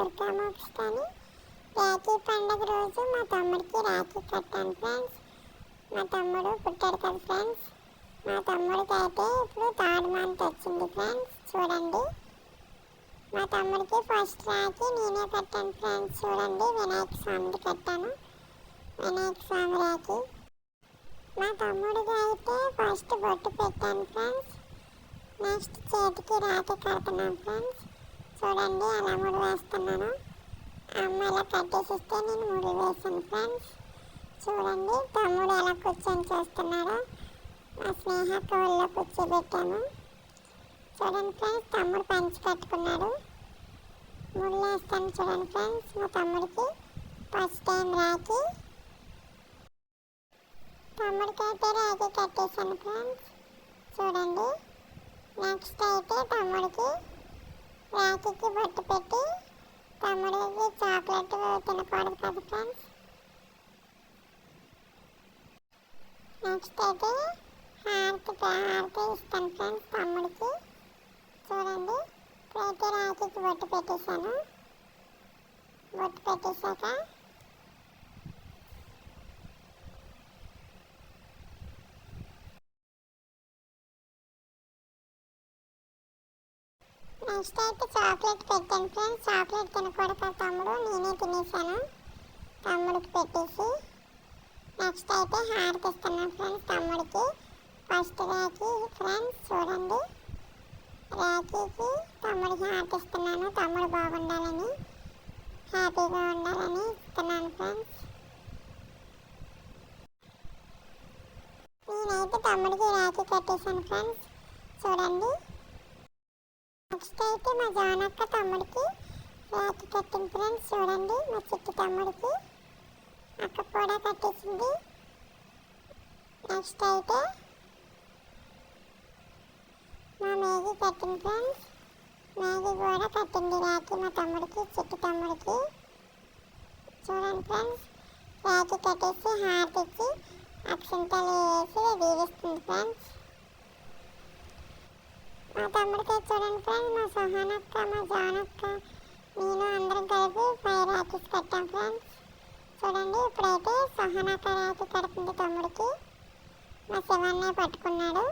దుర్గామోక్ష అని రాఖీ పండగ రోజు మా తమ్ముడికి రాఖీ కట్టాను ఫ్రెండ్స్. మా తమ్ముడు పుట్టాడు కదా ఫ్రెండ్స్. మా తమ్ముడికి అయితే ఇప్పుడు థర్డ్ మంత్ వచ్చింది ఫ్రెండ్స్. చూడండి. మా తమ్ముడికి ఫస్ట్ రాఖీ నేనే కట్టాను ఫ్రెండ్స్. చూడండి వినాయక స్వామిది కట్టాను. వినాయక స్వామి రాఖీ. మా తమ్ముడికి అయితే ఫస్ట్ బొట్టు పెట్టాను ఫ్రెండ్స్. నెక్స్ట్ చేతికి రాఖీ కడుతున్నాను ఫ్రెండ్స్. చూడండి అలా ముడి వేస్తున్నాను. అమ్మ ఇలా కట్టేసిస్తే నేను ముడి వేసాను ఫ్రెండ్స్ చూడండి తమ్ముడు ఎలా కూర్చొని చేస్తున్నాడు. మా స్నేహ కోళ్ళలో కూర్చోబెట్టాను. చూడండి ఫ్రెండ్స్ తమ్ముడు పంచి కట్టుకున్నాడు. ముళ్ళు వేస్తాను చూడండి ఫ్రెండ్స్ మా తమ్ముడికి. ఫస్ట్ టైం రాకి తమ్ముడికి అయితే రాకి కట్టేశాను ఫ్రెండ్స్ చూడండి నెక్స్ట్ అయితే తమ్ముడికి. రాఖీకి బొట్టు పెట్టి తమ్ముడికి చాక్లెట్ తినకూడదు కదా ఫ్రెండ్స్. నెక్స్ట్ అయితే హారతి హారతి ఇస్తాను ఫ్రెండ్స్ తమ్ముడికి. చూడండి ఇప్పుడైతే రాఖీకి బొట్టు పెట్టేశాను. బొట్టు పెట్టేశాక నెక్స్ట్ అయితే చాక్లెట్ పెట్టాను ఫ్రెండ్స్. చాక్లెట్ తినకూడదు తమ్ముడు. నేనే తినేసాను. తమ్ముడికి పెట్టేసి నెక్స్ట్ అయితే హారతి ఇస్తున్నాను ఫ్రెండ్స్ తమ్ముడికి. ఫస్ట్ రాఖీ ఫ్రెండ్స్ చూడండి. రాఖీకి తమ్ముడికి హారతి ఇస్తున్నాను. తమ్ముడు బాగుండాలని హ్యాపీగా ఉండాలని ఇస్తున్నాను ఫ్రెండ్స్. నేనైతే తమ్ముడికి రాఖీ కట్టేశాను ఫ్రెండ్స్. చూడండి. నెక్స్ట్ అయితే మా జానక్క తమ్ముడికి రాఖీ కట్టింది ఫ్రెండ్స్ చూడండి. మా చిట్టి తమ్ముడికి అక్క కూడా కట్టేసింది. నెక్స్ట్ అయితే మా మేఘి కట్టింది ఫ్రెండ్స్ మేఘి కూడా కట్టింది రాఖీ మా తమ్ముడికి చిట్టి తమ్ముడికి. చూడండి ఫ్రెండ్స్ రాఖీ కట్టేసి హార్ట్ ఇచ్చి అక్షంతలు వేసి దీవిస్తుంది ఫ్రెండ్స్. మా చూడండి ఫ్రెండ్స్ మా సుహానక్క మా జాన్ అక్క నేను అందరం కలిపి ఫైవ్ ర్యాకెట్స్ కట్టాం ఫ్రెండ్స్ చూడండి ఇప్పుడైతే సుహానక్క రాఖీ కడుతుంది తమ్ముడికి. మా శివన్నే పట్టుకున్నాడు.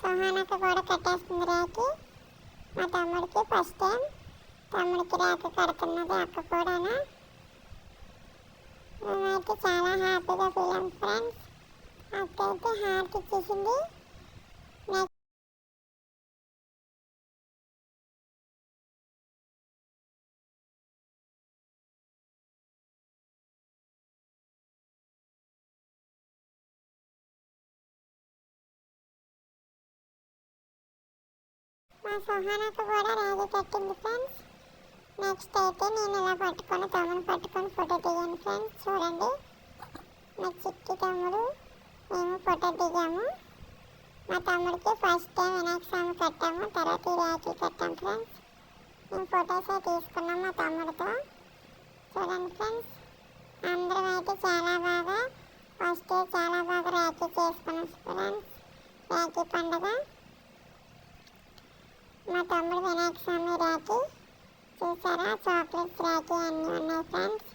సుహానక్క కూడా కట్టేస్తుంది ర్యాకి మా తమ్ముడికి ఫస్ట్ టైం తమ్ముడికి రాఖీ కడుతున్నది అక్క కూడానా. మేమైతే చాలా హ్యాపీగా ఫీల్ అయ్యాం ఫ్రెండ్స్ అక్క అయితే హార్ట్ ఇచ్చేసింది. ఆ సుహానకు కూడా రాగి కట్టింది ఫ్రెండ్స్ నెక్స్ట్ అయితే నేను ఇలా పట్టుకొని తమ్ముడు పట్టుకొని ఫోటో దిగాను ఫ్రెండ్స్ చూడండి. మా చిట్టి తమ్ముడు మేము ఫోటో దిగాము. మా తమ్ముడికి ఫస్ట్ టైం వినాయక స్వామి కట్టాము. తర్వాత ఈ రాఖీ కట్టాము ఫ్రెండ్స్ మేము ఫొటోస్ తీసుకున్నాం మా తమ్ముడితో. చూడండి ఫ్రెండ్స్ అందరం అయితే చాలా బాగా ఫస్ట్ చాలా బాగా రాఖీ చేసుకున్నాం ఫ్రెండ్స్ రాఖీ పండుగ. మా తమ్ముడు వినాయక స్వామి రాఖీ చూసారా? చాక్లెట్స్ రాఖీ అన్నీ ఉన్నాయి ఫ్రెండ్స్.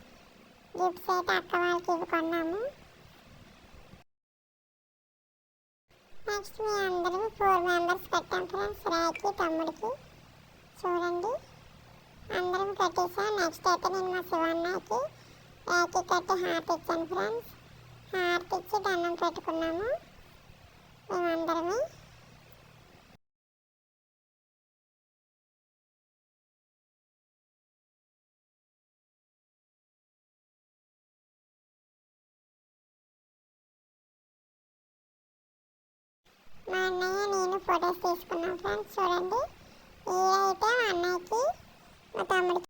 గిఫ్ట్స్ అయితే అక్క వాళ్ళకి ఇవి కొన్నాము. నెక్స్ట్ మీ అందరూ ఫోర్ మెంబర్స్ పెట్టాం ఫ్రెండ్స్ రాఖీ తమ్ముడికి. చూడండి. అందరం కట్టేసా. నెక్స్ట్ అయితే నేను మా శివన్నకి రాఖీ కట్టి హార్ట్ ఇచ్చాను ఫ్రెండ్స్. హార్ట్ ఇచ్చి దండం పెట్టుకున్నాము. మేమందరమే. మా అన్నయ్య నేను ఫొటోస్ తీసుకున్నాం ఫ్రెండ్స్ చూడండి. ఈ అయితే మా అన్నయ్యకి మా తమ్ముడికి